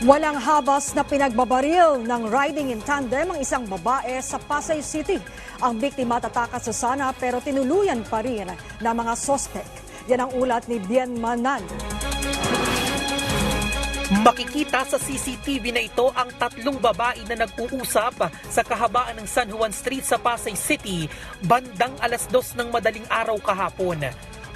Walang habas na pinagbabaril ng riding in tandem ang isang babae sa Pasay City. Ang biktima tatakas sa sana pero tinuluyan pa rin ng mga sospek. Yan ang ulat ni Bien Manan. Makikita sa CCTV na ito ang tatlong babae na nag-uusap sa kahabaan ng San Juan Street sa Pasay City bandang alas dos ng madaling araw kahapon.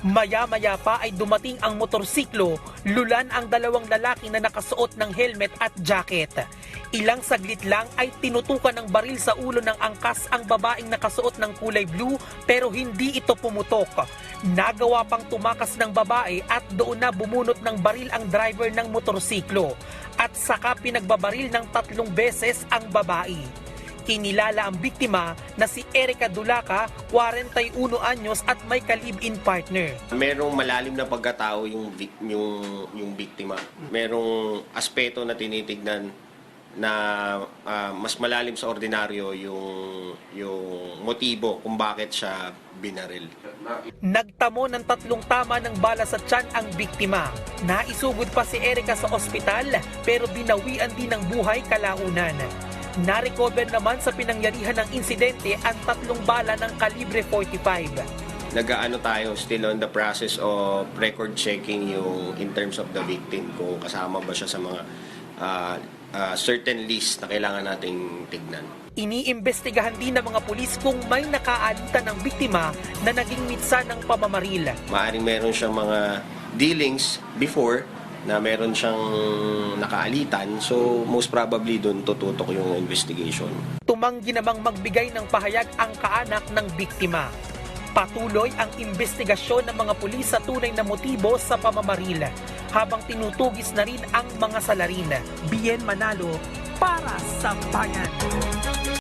Maya-maya pa ay dumating ang motorsiklo, lulan ang dalawang lalaki na nakasuot ng helmet at jacket. Ilang saglit lang ay tinutukan ng baril sa ulo ng angkas ang babaeng nakasuot ng kulay blue pero hindi ito pumutok. Nagawa pang tumakas ng babae at doon na bumunot ng baril ang driver ng motorsiklo at saka pinagbabaril ng tatlong beses ang babae. Kinilala ang biktima na si Erica Dulaca, 41 anyos at may kalib-in partner. Merong malalim na pagkatao yung yung yung biktima. Merong aspeto na tinitignan na ah, mas malalim sa ordinaryo yung yung motibo kung bakit siya binaril. Nagtamo ng tatlong tama ng bala sa tiyan ang biktima. Naisugod pa si Erica sa ospital pero binawian din ng buhay kalaunan. Narecover naman sa pinangyarihan ng insidente ang tatlong bala ng kalibre 45. Nagaano tayo still on the process of record checking yung in terms of the victim kung kasama ba siya sa mga ah, ah, certain list na kailangan nating tignan. Iniimbestigahan din ng mga pulis kung may nakaalitan ng biktima na naging mitsa ng pamamaril. Maaring meron siyang mga dealings before na meron siyang nakaalitan. So, most probably doon tututok yung investigation. Tumanggi namang magbigay ng pahayag ang kaanak ng biktima. Patuloy ang investigasyon ng mga pulis sa tunay na motibo sa pamamaril habang tinutugis na rin ang mga salarin. Bien Manalo para sa bayan.